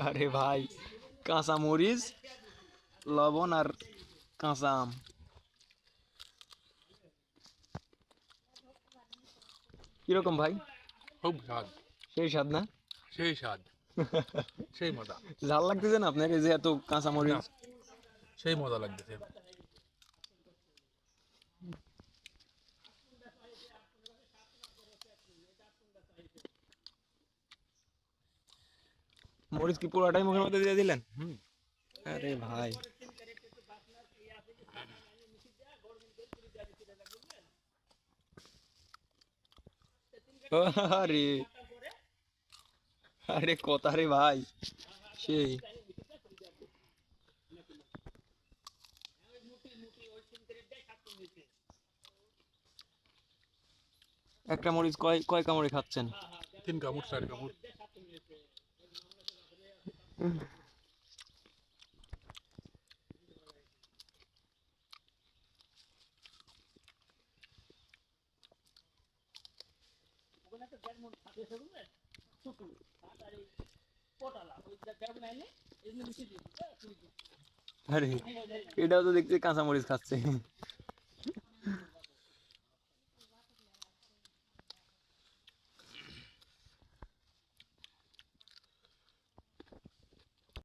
আরে ভাই কাঁচা মরিচ লবণ আর কাঁচা আম। কীরকম ভাই? খুব স্বাদ। সেই স্বাদ না? সেই স্বাদ। সেই মজা। ঝাল লাগতেছে না আপনার এই যে এত কাঁচা মরিচ? সেই মজা লাগতেছে। মরিচ কি পুরোটাই মুখের মধ্যে দিয়ে দিলেন? আরে ভাই। আরে। আরে কথা রে ভাই। সেই। একটা মরিচ কয় কয় কামড়ে খাচ্ছেন? তিন কামড়, চার কামড়। আরে এটাও তো দেখছি কাঁচামরিচ খাচ্ছে।